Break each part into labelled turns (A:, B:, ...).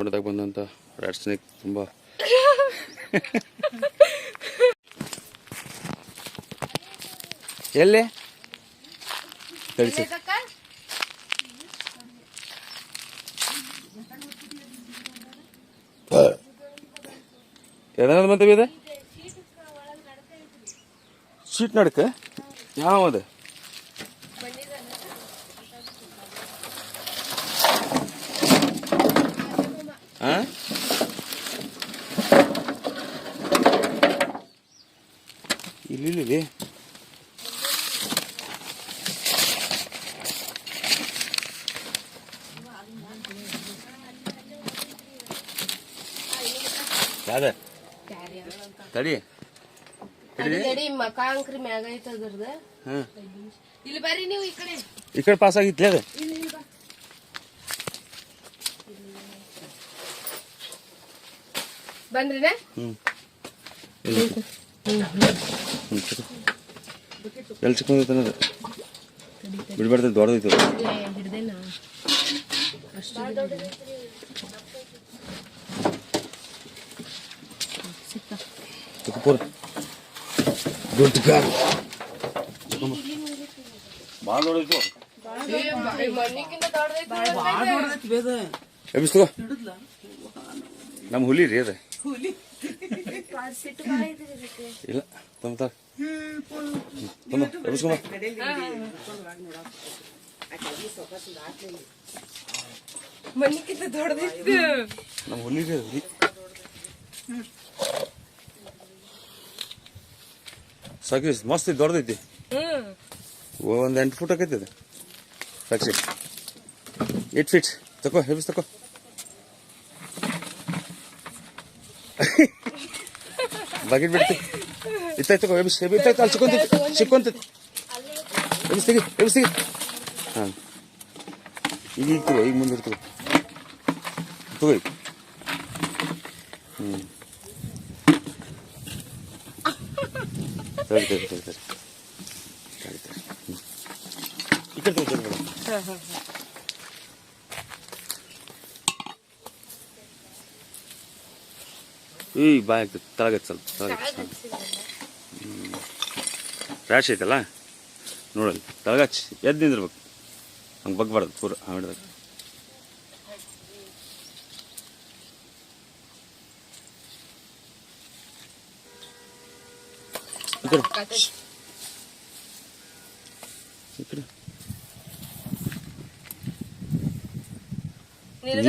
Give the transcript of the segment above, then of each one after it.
A: ನೋಡಿದಾಗ ಬಂದಂತ red snake ತುಂಬ. ಎಲ್ಲಿ? ಕಳಿಸಿ ಎದನದ ಬಂತವಿ ಇದೆ? ಶೀಟ್ ನಡ್ಕ. ಯಾವದ ಇಲ್ಲಿ ಇಲ್ಲಿ ಇಲ್ಲಿ. ಯಾವ್ದ ತಡಿ ಹಿಡಿದಿ
B: ಗಡಿ ಮಕ ಅಂಕ್ರಿ ಮ್ಯಾಗ ಐತ ಅದ್ರದ
A: ಹ್ಮ್
B: ಇಲ್ಲಿ ಬರ್ರಿ ನೀವು ಈ ಕಡೆ
A: ಈ ಕಡೆ ಪಾಸ್ ಆಗಿತ್ಲೆ ಅದು
B: ಬಂದ್ರಿನ
A: ಹ್ಮ್ ಎಲ್ಲಿ ಚಿಕ್ಕದೈತೆ ಅನ್ನೋದು ದೊಡ್ಡದೈತೆ ಅದು.
B: ಹಿಡ್ದೇನ
A: ಚಿಕ್ಕ ಪೂರ ದೊಡ್ಡ ಕಾಲು ಭಾಳ ದೊಡ್ಡೈತು ನಮ್ಮ ಹುಲಿ ರೀ ಅದು. ಇಲ್ಲ ತಮ್ಮ ತಾ ತಮ್ಮ ಎಬ್ಬಿಸ್ಕೊಂಬ
B: ಮಣ್ಣಿಗಿಂತ ದೊಡ್ಡದಿತ್ತು.
A: ನಮ್ಮ ಹುಲಿ ರೀ ಅದು ಹುಲಿ ಸಾಕಿ ಮಸ್ತ್ ಐತಿ ದೊಡ್ಡದೈತಿ. ಒಂದು ಎಂಟು ಫುಟ್ ಆಕೈತಿ ಅದು ಸಾಕ್ಷಿ ಏಟ್ ಫೀಟ್ ತಕೋ ಹೆಬಿಸ್ ತಕೋ. ಬಕೆಟ್ ಬಿಡ್ತಿ ಇತ್ತಾಯ್ತು ತಗೋ ಎಬಿಸ್ ಎಬಿ ಇತ್ತಾಯ್ತು ಅಲ್ಲಿ ಸಿಕ್ಕೊಂತೈತಿ ಸಿಕ್ಕೊಂತೈತಿ ಎಬಿಸ್ ತೆಗಿ ಎಬಿಸ್ ತೆಗಿ ಹಾಂ ಈಗ ಈಗ ತಗೋ ಈಗ ಮುಂದೆ ತಗೋ ತಗೋ ಈಗ ಹ್ಞೂ ತಡಿ ತಡಿ ತಡಿ ತಡಿ ತಡಿ ತಡಿ ಹ್ಞೂ ಈ ಕಡೆ ತಗೋ ತಗೋ ಈ ಬಾಯ್ ಆಗ್ತದೆ ತಳಗತ್ತೆ ಸ್ವಲ್ಪ ತಳಗತ್ತೆ ರ್ಯಾಶ್ ಐತಲ್ಲ? ನೋಡಲ್ಲಿ ತಳಗಚ್ಚಿ ಎದ್ದು ನಿಂದಿರ್ಬೇಕು. ಹಂಗೆ ಬಗ್ಬಾರ್ದು ಪೂರ ಹಿಡ್ದಾಗ ಈ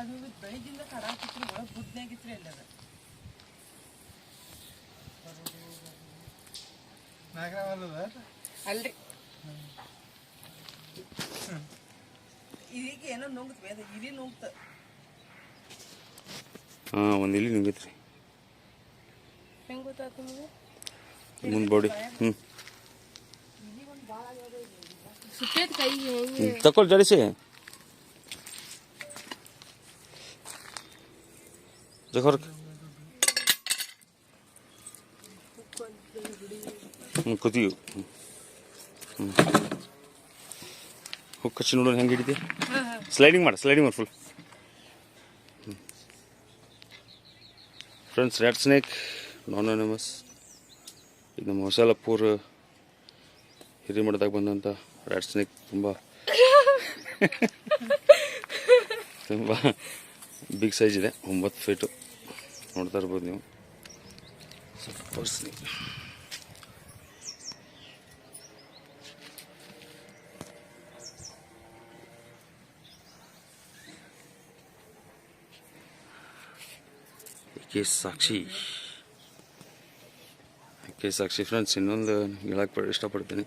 C: ಅದು ಬೆಳಗಿಂದ ಕರಾಕಿತ್ರಿ ಒಳಗೆ ಬುದ್ನಾಗಿತ್ರಿ ಅಲ್ಲಿ ಅದು.
B: ಅಲ್ರಿ.
C: ಇದೀಗ ಏನೋ ನುಂಗ್ತೀವಿ ಅದು ಇಲಿ ನುಂಗ್ತ.
A: ಹಾಂ ಒಂದು ಇಲಿ ನುಂಗೈತ್ರಿ.
B: ಹೆಂಗ್ ಗೊತ್ತಾತ ನಿಮಗೆ?
A: ಮುಂದೆ ಬಾಡಿ. ಹ್ಞೂ ಜಡಿಸಿ. ಹ್ಞೂ ಹ್ಞೂ ಹುಕ್ ಹಚ್ಚಿ ನೋಡೋಣ ಹೆಂಗೆ ಹಿಡಿತಿ ಸ್ಲೈಡಿಂಗ್ ಮಾಡಿ ಸ್ಲೈಡಿಂಗ್ ಮಾಡಿ ಫುಲ್ ಫ್ರೆಂಡ್ಸ್ ರೆಡ್ ಸ್ನೇಕ್ ನಾನ್ ಅನಮಸ್ ಇದು ನಮ್ಮ ಹೊಸಲಪುರ ಹಿರಿಮಠದಾಗ ಬಂದಂಥ ರೆಡ್ ಸ್ನೇಕ್ ತುಂಬ ತುಂಬ ಬಿಗ್ ಸೈಜ್ ಇದೆ, ಒಂಬತ್ತು ಫೀಟು ನೋಡ್ತಾ ಇರ್ಬೋದು ನೀವು. ತೋರಿಸ್ತೀನಿ. K Sakshi. K Sakshi friends ಇನ್ನೊಂದು ಹೇಳಕ್ಕೆ ಪಡ ಇಷ್ಟಪಡ್ತೀನಿ.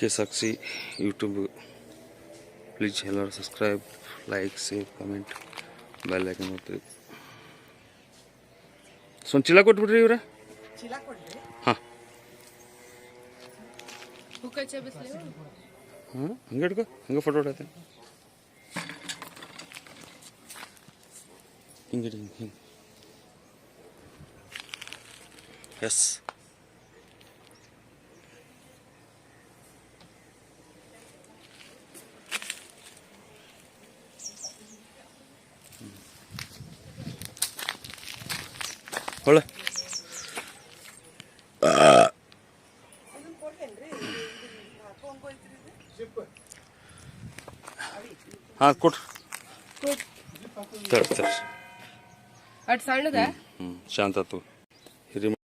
A: ಕೆ ಸಾಕ್ಷಿ ಯೂಟ್ಯೂಬ್ ಪ್ಲೀಸ್ ಎಲ್ಲರೂ subscribe like save comment bell icon ಸ್ವಂತ ಚೀಲ ಕೊಟ್ಬಿಡ್ರಿ ಇವ್ರ
C: ಚೀಲ ಕೊಡ್ರಿ
A: ಹಾಂ
B: ಹುಕ್ಕ ಚಬಿಸ್ಲಿ
A: ಹಾಂ ಹಂಗೆ ಹಿಡ್ಕೊ ಹಂಗೆ ಫೋಟೋ ಹೊಡತ್ತೆ ಹಿಂಗೆ ಹಿಡಿ, ಹಿಂಗೆ ಹಿಂಗೆ ಎಸ್
C: ಇದು
A: ಹಾಂ ಕೊಟ್ರಿ
B: ಅಟ್ ಸಣ್ಣದ?
A: ಹ್ಞೂ ಶಾಂತ ಆತು ಹಿರಿ